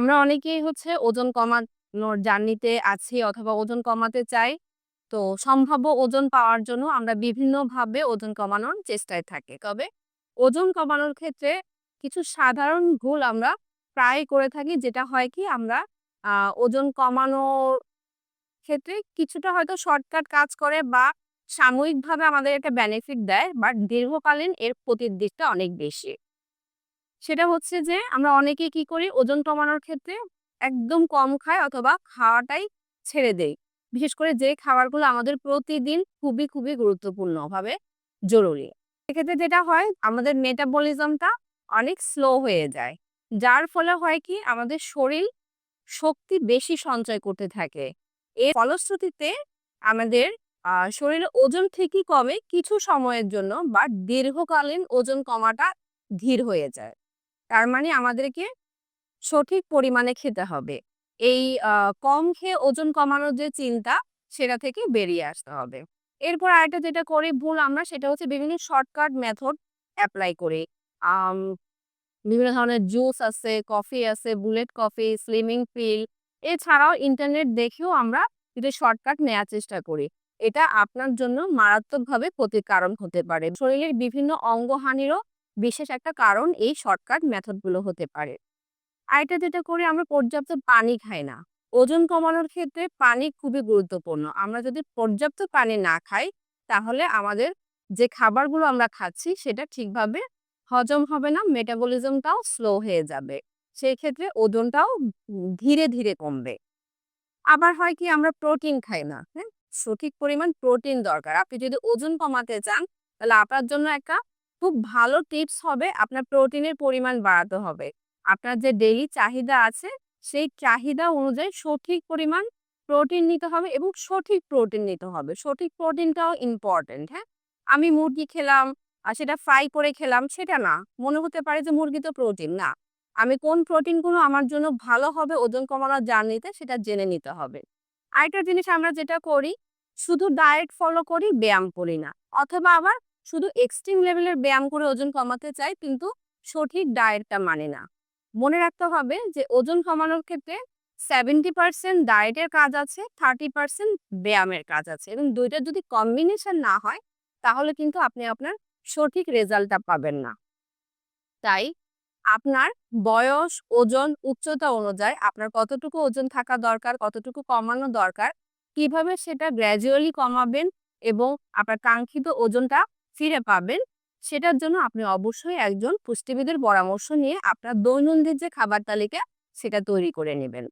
আমরা অনেকেই হচ্ছে ওজন কমানোর জার্নিতে আছি অথবা ওজন কমাতে চাই। তো সম্ভাব্য ওজন পাওয়ার জন্য আমরা বিভিন্নভাবে ওজন কমানোর চেষ্টায় থাকি। তবে ওজন কমানোর ক্ষেত্রে কিছু সাধারণ ভুল আমরা প্রায় করে থাকি। যেটা হয় কি আমরা ওজন কমানোর ক্ষেত্রে কিছুটা হয়তো শর্টকাট কাজ করে বা সাময়িকভাবে আমাদের একটা বেনিফিট দেয়। বাট দীর্ঘকালীন এর প্রতিদিকটা অনেক বেশি। সেটা হচ্ছে যে আমরা অনেকে কি করি ওজন কমানোর ক্ষেত্রে একদম কম খায় অথবা খাওয়াটাই ছেড়ে দেই। বিশেষ করে যে খাবারগুলো আমাদের প্রতিদিন খুবই, খুবই গুরুত্বপূর্ণভাবে জরুরি। এক্ষেত্রে যেটা হয় আমাদের মেটাবলিজমটা অনেক স্লো হয়ে যায়। যার ফলে হয় কি আমাদের শরীর শক্তি বেশি সঞ্চয় করতে থাকে। এর ফলশ্রুতিতে আমাদের আ শরীরের ওজন ঠিকই কমে কিছু সময়ের জন্য বা দীর্ঘকালীন ওজন কমাটা ধীর হয়ে যায়। তার মানে আমাদেরকে সঠিক পরিমাণে খেতে হবে। এই কম খেয়ে ওজন কমানোর যে চিন্তা সেটা থেকে বেরিয়ে আসতে হবে। এরপর আরেকটা যেটা করি ভুল আমরা সেটা হচ্ছে বিভিন্ন শর্টকাট মেথড অ্যাপ্লাই করি। বিভিন্ন ধরনের জুস আছে, কফি আছে, বুলেট কফি, স্লিমিং পিল এছাড়াও ইন্টারনেট দেখেও আমরা কিছু শর্টকাট নেওয়ার চেষ্টা করি। এটা আপনার জন্য মারাত্মকভাবে ক্ষতির কারণ হতে পারে। শরীরের বিভিন্ন অঙ্গহানিরও বিশেষ একটা কারণ এই শর্টকাট মেথডগুলো হতে পারে। আরেকটা যেটা করি আমরা পর্যাপ্ত পানি খাই না। ওজন কমানোর ক্ষেত্রে পানি খুবই গুরুত্বপূর্ণ। আমরা যদি পর্যাপ্ত পানি না খাই তাহলে আমাদের যে খাবারগুলো আমরা খাচ্ছি সেটা ঠিকভাবে হজম হবে না, মেটাবলিজমটাও স্লো হয়ে যাবে। সেই ক্ষেত্রে ওজনটাও ধীরে, ধীরে কমবে। আবার হয় কি আমরা প্রোটিন খাই না, হ্যাঁ? সঠিক পরিমাণ প্রোটিন দরকার। আপনি যদি ওজন কমাতে চান তাহলে আপনার জন্য একটা খুব ভালো টিপস হবে আপনার প্রোটিনের পরিমাণ বাড়াতে হবে। আপনার যে ডেইলি চাহিদা আছে সেই চাহিদা অনুযায়ী সঠিক পরিমাণ প্রোটিন নিতে হবে এবং সঠিক প্রোটিন নিতে হবে। সঠিক প্রোটিনটাও ইম্পোর্টেন্ট, হ্যাঁ? আমি মুরগি খেলাম আর সেটা ফ্রাই করে খেলাম সেটা না। মনে হতে পারে যে মুরগি তো প্রোটিন, না। আমি কোন প্রোটিনগুলো আমার জন্য ভালো হবে ওজন কমানোর জার্নিতে সেটা জেনে নিতে হবে। আরেকটা জিনিস আমরা যেটা করি শুধু ডায়েট ফলো করি, ব্যায়াম করি না। অথবা আবার শুধু এক্সট্রিম লেভেলের ব্যায়াম করে ওজন কমাতে চাই কিন্তু সঠিক ডায়েটটা মানে না। মনে রাখতে হবে যে ওজন কমানোর ক্ষেত্রে 70% ডায়েটের কাজ আছে, 30% ব্যায়ামের কাজ আছে এবং ২ টা যদি কম্বিনেশন না হয় তাহলে কিন্তু আপনি আপনার সঠিক রেজাল্টটা পাবেন না। তাই আপনার বয়স, ওজন, উচ্চতা অনুযায়ী আপনার কতটুকু ওজন থাকা দরকার, কতটুকু কমানো দরকার, কীভাবে সেটা গ্র্যাজুয়ালি কমাবেন এবং আপনার কাঙ্ক্ষিত ওজনটা ফিরে পাবেন সেটার জন্য আপনি অবশ্যই একজন পুষ্টিবিদের পরামর্শ নিয়ে আপনার দৈনন্দিন যে খাবার তালিকা, সেটা তৈরি করে নিবেন।